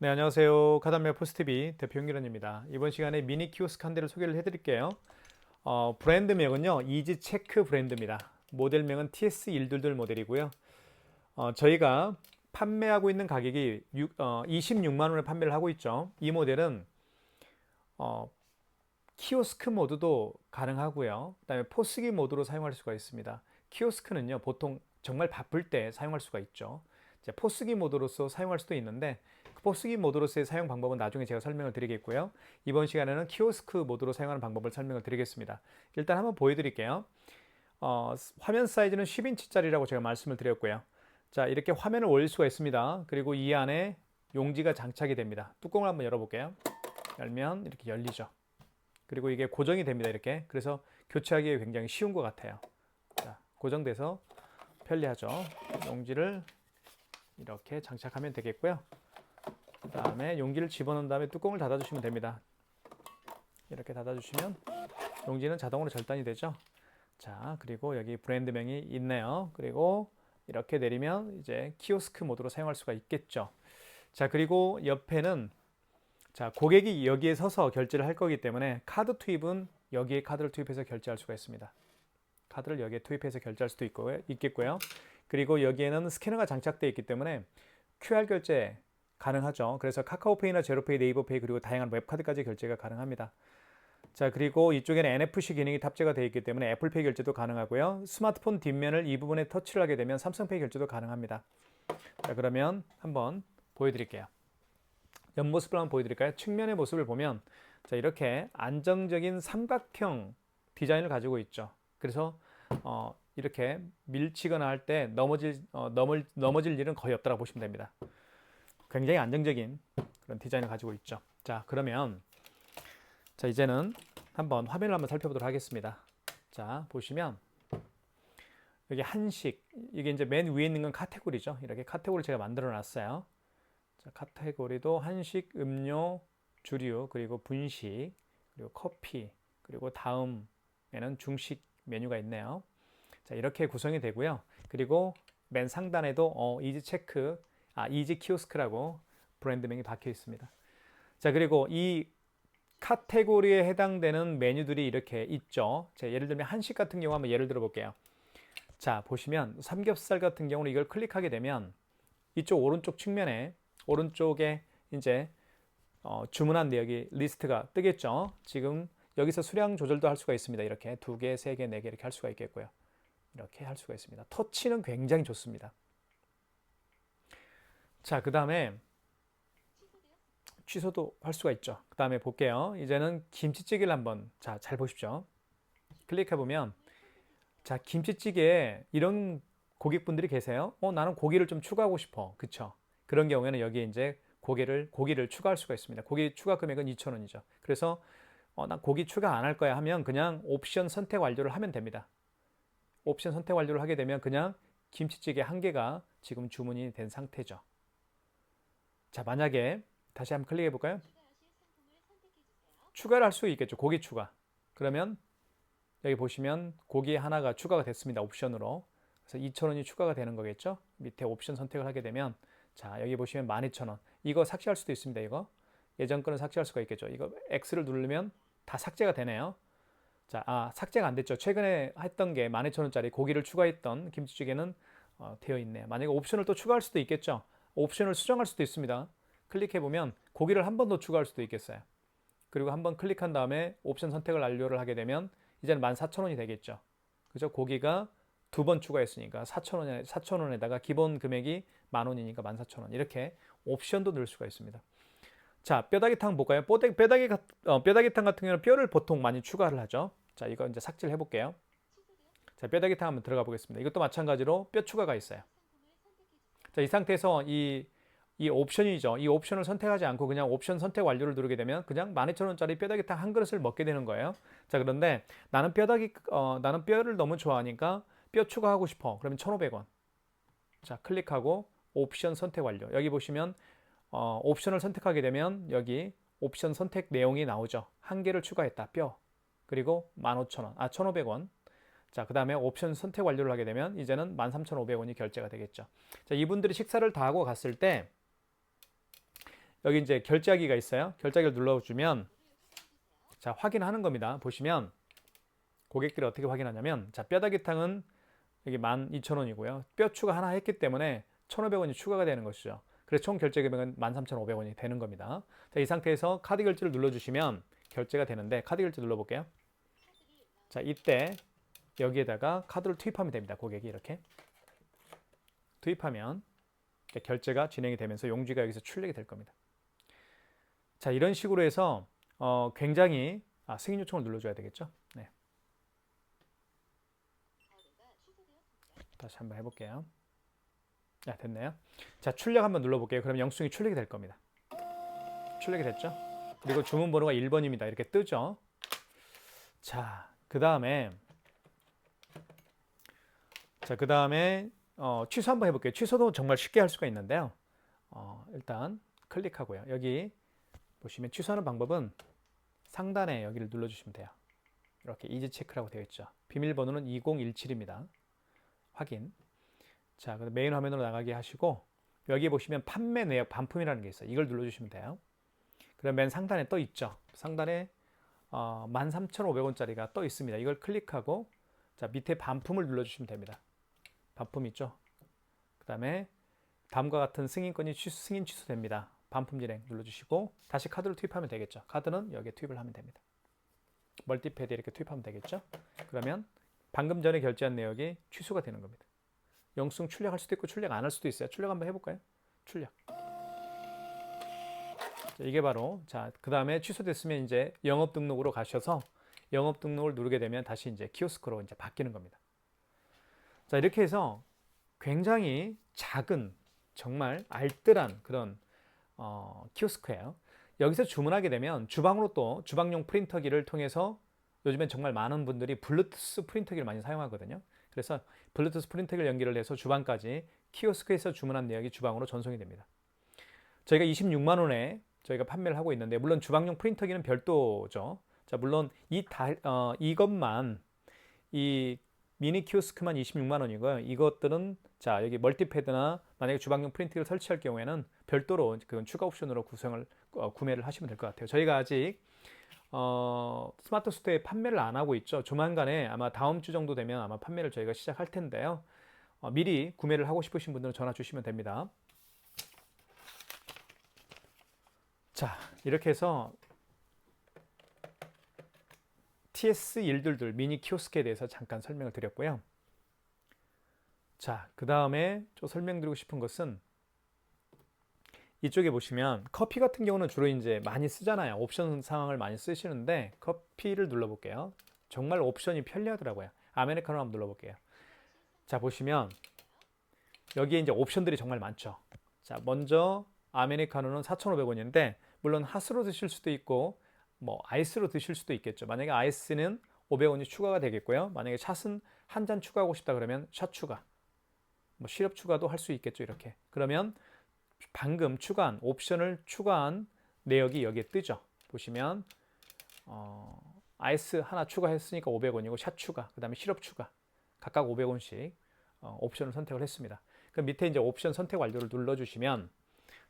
네, 안녕하세요. 카담메 포스티비 대표 홍기란입니다. 이번 시간에 미니 키오스크 한 대를 소개를 해드릴게요. 어, 브랜드명은요, 이지 체크 브랜드입니다. 모델명은 TS122 모델이고요. 어, 저희가 판매하고 있는 가격이 6, 어, 26만 원에 판매를 하고 있죠. 이 모델은 어, 키오스크 모드도 가능하고요. 그다음에 포스기 모드로 사용할 수가 있습니다. 키오스크는요, 보통 정말 바쁠 때 사용할 수가 있죠. 포스기 모드로서 사용할 수도 있는데 그 포스기 모드로서의 사용 방법은 나중에 제가 설명을 드리겠고요. 이번 시간에는 키오스크 모드로 사용하는 방법을 설명을 드리겠습니다. 일단 한번 보여드릴게요. 어, 화면 사이즈는 10인치짜리라고 제가 말씀을 드렸고요. 자 이렇게 화면을 올릴 수가 있습니다. 그리고 이 안에 용지가 장착이 됩니다. 뚜껑을 한번 열어볼게요. 열면 이렇게 열리죠. 그리고 이게 고정이 됩니다. 이렇게 그래서 교체하기 굉장히 쉬운 것 같아요. 자 고정돼서 편리하죠. 용지를 이렇게 장착하면 되겠고요. 그 다음에 용기를 집어넣은 다음에 뚜껑을 닫아주시면 됩니다. 이렇게 닫아주시면 용지는 자동으로 절단이 되죠. 자, 그리고 여기 브랜드명이 있네요. 그리고 이렇게 내리면 이제 키오스크 모드로 사용할 수가 있겠죠. 자, 그리고 옆에는 자, 고객이 여기에 서서 결제를 할 거기 때문에 카드 투입은 여기에 카드를 투입해서 결제할 수가 있습니다. 카드를 여기에 투입해서 결제할 수도 있고요, 있겠고요. 그리고 여기에는 스캐너가 장착되어 있기 때문에 QR 결제 가능하죠. 그래서 카카오페이나 제로페이, 네이버페이 그리고 다양한 웹카드까지 결제가 가능합니다. 자 그리고 이쪽에는 NFC 기능이 탑재가 되어 있기 때문에 애플페이 결제도 가능하고요. 스마트폰 뒷면을 이 부분에 터치를 하게 되면 삼성페이 결제도 가능합니다. 자 그러면 한번 보여드릴게요. 옆모습을 한번 보여드릴까요? 측면의 모습을 보면 자 이렇게 안정적인 삼각형 디자인을 가지고 있죠. 그래서 어, 이렇게 밀치거나 할 때 넘어질 어, 넘을, 넘어질 일은 거의 없다고 보시면 됩니다. 굉장히 안정적인 그런 디자인을 가지고 있죠. 자, 그러면 자, 이제는 한번 화면을 한번 살펴보도록 하겠습니다. 자, 보시면 여기 한식 이게 이제 맨 위에 있는 건 카테고리죠. 이렇게 카테고리 제가 만들어 놨어요. 자, 카테고리도 한식, 음료, 주류, 그리고 분식, 그리고 커피, 그리고 다음에는 중식 메뉴가 있네요. 자, 이렇게 구성이 되고요. 그리고 맨 상단에도 어, 이지 체크 아, 이지 키오스크라고 브랜드명이 박혀 있습니다. 자, 그리고 이 카테고리에 해당되는 메뉴들이 이렇게 있죠. 자, 예를 들면 한식 같은 경우 한번 예를 들어 볼게요. 자, 보시면 삼겹살 같은 경우는 이걸 클릭하게 되면 이쪽 오른쪽 측면에 오른쪽에 이제 어, 주문한 내역이 리스트가 뜨겠죠. 지금 여기서 수량 조절도 할 수가 있습니다. 이렇게 두 개, 세 개, 네 개 이렇게 할 수가 있겠고요. 이렇게 할 수가 있습니다. 터치는 굉장히 좋습니다. 자, 그 다음에 취소도 할 수가 있죠. 그 다음에 볼게요. 이제는 김치찌개를 한번 자, 잘 보십시오. 클릭해 보면 자, 김치찌개에 이런 고객분들이 계세요. 어, 나는 고기를 좀 추가하고 싶어. 그쵸? 그런 경우에는 여기에 이제 고기를 고기를 추가할 수가 있습니다. 고기 추가 금액은 2,000원이죠. 그래서 어, 나 고기 추가 안 할 거야 하면 그냥 옵션 선택 완료를 하면 됩니다. 옵션 선택 완료를 하게 되면 그냥 김치찌개 한 개가 지금 주문이 된 상태죠. 자, 만약에 다시 한번 클릭해 볼까요? 추가를 할 수 있겠죠. 고기 추가. 그러면 여기 보시면 고기 하나가 추가가 됐습니다. 옵션으로. 그래서 2,000원이 추가가 되는 거겠죠. 밑에 옵션 선택을 하게 되면 자, 여기 보시면 12,000원. 이거 삭제할 수도 있습니다. 이거. 예전 거는 삭제할 수가 있겠죠. 이거 X를 누르면 다 삭제가 되네요. 자, 아, 삭제가 안 됐죠. 최근에 했던 게 12,000원짜리 고기를 추가했던 김치찌개는 어, 되어 있네요. 만약에 옵션을 또 추가할 수도 있겠죠. 옵션을 수정할 수도 있습니다. 클릭해 보면 고기를 한 번 더 추가할 수도 있겠어요. 그리고 한 번 클릭한 다음에 옵션 선택을 완료를 하게 되면 이제는 14,000원이 되겠죠. 그죠? 고기가 두 번 추가했으니까 4,000원에 4,000원에다가 기본 금액이 만 원이니까 14,000원. 이렇게 option도 넣을 수가 있습니다. 자, 뼈다귀탕 볼까요? 뼈다귀, 뼈다귀, 어, 뼈다귀탕 같은 경우는 뼈를 보통 많이 추가를 하죠. 자, 이거 이제 삭제를 해볼게요. 자, 뼈다귀탕 한번 들어가 보겠습니다. 이것도 마찬가지로 뼈 추가가 있어요. 자, 이 상태에서 이, 이 옵션이죠. 이 옵션을 선택하지 않고 그냥 옵션 선택 완료를 누르게 되면 그냥 12,000원짜리 뼈다귀탕 한 그릇을 먹게 되는 거예요. 자, 그런데 나는 뼈다귀, 어, 나는 뼈를 너무 좋아하니까 뼈 추가하고 싶어. 그러면 1,500원. 자, 클릭하고 옵션 선택 완료. 여기 보시면 어, 옵션을 선택하게 되면 여기 옵션 선택 내용이 나오죠. 한 개를 추가했다. 뼈. 그리고 15,000원. 아, 1,500원. 자, 그 다음에 옵션 선택 완료를 하게 되면 이제는 13,500원이 결제가 되겠죠. 자, 이분들이 식사를 다 하고 갔을 때 여기 이제 결제하기가 있어요. 결제하기를 눌러주면 자 확인하는 겁니다. 보시면 고객들이 어떻게 확인하냐면 자 뼈다귀탕은 여기 12,000원이고요. 뼈 추가 하나 했기 때문에 1,500원이 추가가 되는 것이죠. 그래서 총 결제 금액은 13,500원이 되는 겁니다. 자, 이 상태에서 카드 결제를 눌러주시면 결제가 되는데 카드 결제 눌러볼게요. 자, 이때 여기에다가 카드를 투입하면 됩니다. 고객이 이렇게 투입하면 결제가 진행이 되면서 용지가 여기서 출력이 될 겁니다. 자, 이런 식으로 해서 어, 굉장히 아, 승인 요청을 눌러줘야 되겠죠. 네. 다시 한번 해볼게요. 자, 됐네요. 자, 출력 한번 눌러볼게요. 그럼 영수증이 출력이 될 겁니다. 출력이 됐죠? 그리고 주문 번호가 1번입니다. 이렇게 뜨죠? 자, 그 다음에 자, 그 다음에 어, 취소 한번 해볼게요. 취소도 정말 쉽게 할 수가 있는데요. 어, 일단 클릭하고요. 여기 보시면 취소하는 방법은 상단에 여기를 눌러주시면 돼요. 이렇게 이지 체크라고 되어 있죠. 비밀번호는 2017입니다. 확인. 자, 그럼 메인 화면으로 나가게 하시고 여기 보시면 판매 내역 반품이라는 게 있어요. 이걸 눌러주시면 돼요. 그럼 맨 상단에 떠 있죠. 상단에 어, 13,500원짜리가 떠 있습니다. 이걸 클릭하고 자 밑에 반품을 눌러주시면 됩니다. 반품 있죠. 그 다음에 다음과 같은 승인권이 취소, 승인 취소됩니다. 반품 진행 눌러주시고 다시 카드를 투입하면 되겠죠. 카드는 여기에 투입을 하면 됩니다. 멀티패드 이렇게 투입하면 되겠죠. 그러면 방금 전에 결제한 내역이 취소가 되는 겁니다. 영수증 출력할 수도 있고 출력 안 할 수도 있어요. 출력 한번 해볼까요? 출력. 자, 이게 바로 자그 다음에 취소됐으면 이제 영업 등록으로 가셔서 영업 등록을 누르게 되면 다시 이제 키오스크로 이제 바뀌는 겁니다. 자 이렇게 해서 굉장히 작은 정말 알뜰한 그런 어, 키오스크예요. 여기서 주문하게 되면 주방으로 또 주방용 프린터기를 통해서 요즘엔 정말 많은 분들이 블루투스 프린터기를 많이 사용하거든요. 그래서 블루투스 프린터기를 연결을 해서 주방까지 키오스크에서 주문한 내역이 주방으로 전송이 됩니다. 저희가 26만 원에 저희가 판매를 하고 있는데 물론 주방용 프린터기는 별도죠. 자 물론 이 다, 어, 이것만 이 미니 키오스크만 26만 원이고요. 이것들은 자 여기 멀티패드나 만약에 주방용 프린터기를 설치할 경우에는 별도로 그 추가 옵션으로 구성을 어, 구매를 하시면 될 것 같아요. 저희가 아직 어, 스마트 스토어에 판매를 안 하고 있죠. 조만간에 아마 다음 주 정도 되면 아마 판매를 저희가 시작할 텐데요. 어, 미리 구매를 하고 싶으신 분들은 전화 주시면 됩니다. 자, 이렇게 해서 TS122 미니 키오스크에 대해서 잠깐 설명을 드렸고요. 자, 그 다음에 좀 설명드리고 싶은 것은 이쪽에 보시면 커피 같은 경우는 주로 이제 많이 쓰잖아요. 옵션 상황을 많이 쓰시는데 커피를 눌러볼게요. 정말 옵션이 편리하더라고요. 아메리카노 한번 눌러볼게요. 자, 보시면 여기에 이제 옵션들이 정말 많죠. 자, 먼저 아메리카노는 4,500원인데 물론 핫으로 드실 수도 있고 뭐 아이스로 드실 수도 있겠죠. 만약에 아이스는 500원이 추가가 되겠고요. 만약에 샷은 한 잔 추가하고 싶다 그러면 샷 추가. 뭐 시럽 추가도 할 수 있겠죠. 이렇게. 그러면 방금 추가한 옵션을 추가한 내역이 여기에 뜨죠. 보시면 어, 아이스 하나 추가했으니까 500원이고 샷 추가, 그 다음에 시럽 추가 각각 500원씩 어, 옵션을 선택을 했습니다. 그 밑에 이제 옵션 선택 완료를 눌러 주시면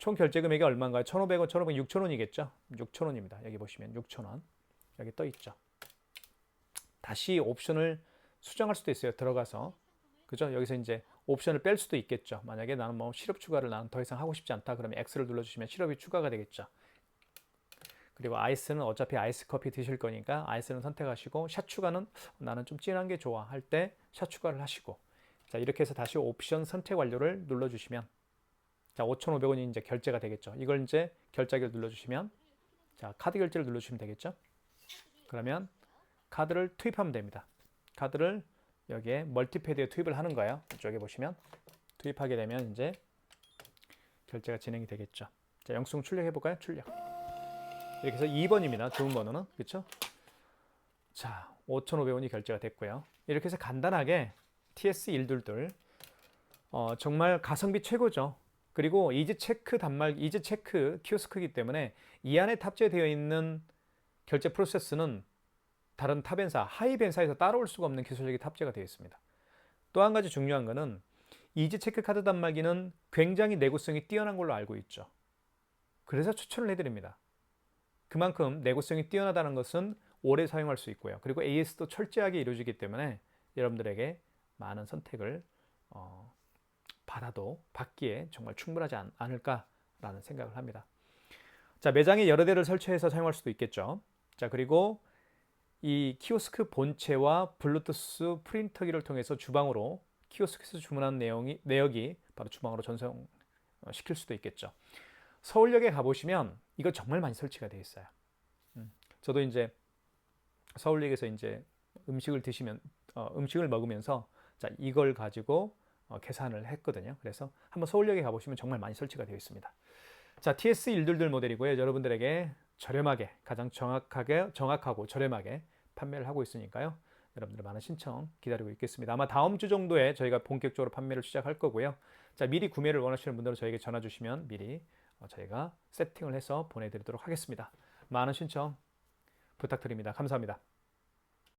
총 결제 금액이 얼마인가요? 1,500원, 1,500원, 6,000원이겠죠? 6,000원입니다. 여기 보시면 6,000원 여기 떠 있죠. 다시 옵션을 수정할 수도 있어요. 들어가서 그죠? 여기서 이제 옵션을 뺄 수도 있겠죠. 만약에 나는 뭐 시럽 추가를 나는 더 이상 하고 싶지 않다. 그러면 X를 눌러주시면 시럽이 추가가 되겠죠. 그리고 아이스는 어차피 아이스 커피 드실 거니까 아이스는 선택하시고 샷 추가는 나는 좀 진한 게 좋아 할 때 샷 추가를 하시고 자 이렇게 해서 다시 옵션 선택 완료를 눌러주시면 자 5,500원이 이제 결제가 되겠죠. 이걸 이제 결제기를 눌러주시면 자 카드 결제를 눌러주시면 되겠죠. 그러면 카드를 투입하면 됩니다. 카드를 여기에 멀티패드에 투입을 하는 거예요. 이쪽에 보시면 투입하게 되면 이제 결제가 진행이 되겠죠. 자, 영수증 출력해 볼까요? 출력. 이렇게 해서 2번입니다. 주문 번호는 그렇죠? 자, 5,500원이 결제가 됐고요. 이렇게 해서 간단하게 TS122 어, 정말 가성비 최고죠. 그리고 이지 체크 단말 이지 체크 키오스크이기 때문에 이 안에 탑재되어 있는 결제 프로세스는 다른 탑엔사, 하이벤사에서 따라올 수가 없는 기술력이 탑재가 되어 있습니다. 또 한 가지 중요한 것은 이지 체크 카드 단말기는 굉장히 내구성이 뛰어난 걸로 알고 있죠. 그래서 추천을 해드립니다. 그만큼 내구성이 뛰어나다는 것은 오래 사용할 수 있고요. 그리고 AS도 철저하게 이루어지기 때문에 여러분들에게 많은 선택을 어, 받아도 받기에 정말 충분하지 않, 않을까라는 생각을 합니다. 자, 매장에 여러 대를 설치해서 사용할 수도 있겠죠. 자, 그리고 이 키오스크 본체와 블루투스 프린터기를 통해서 주방으로 키오스크에서 주문한 내용이 내역이 바로 주방으로 전송 어, 시킬 수도 있겠죠. 서울역에 가보시면 이거 정말 많이 설치가 되어 있어요. 음, 저도 이제 서울역에서 이제 음식을 드시면 어, 음식을 먹으면서 자 이걸 가지고 어, 계산을 했거든요. 그래서 한번 서울역에 가보시면 정말 많이 설치가 되어 있습니다. 자 TS122 모델이고요. 여러분들에게 저렴하게 가장 정확하게 정확하고 저렴하게 판매를 하고 있으니까요. 여러분들 많은 신청 기다리고 있겠습니다. 아마 다음 주 정도에 저희가 본격적으로 판매를 시작할 거고요. 자 미리 구매를 원하시는 분들은 저에게 전화 주시면 미리 어, 저희가 세팅을 해서 보내드리도록 하겠습니다. 많은 신청 부탁드립니다. 감사합니다.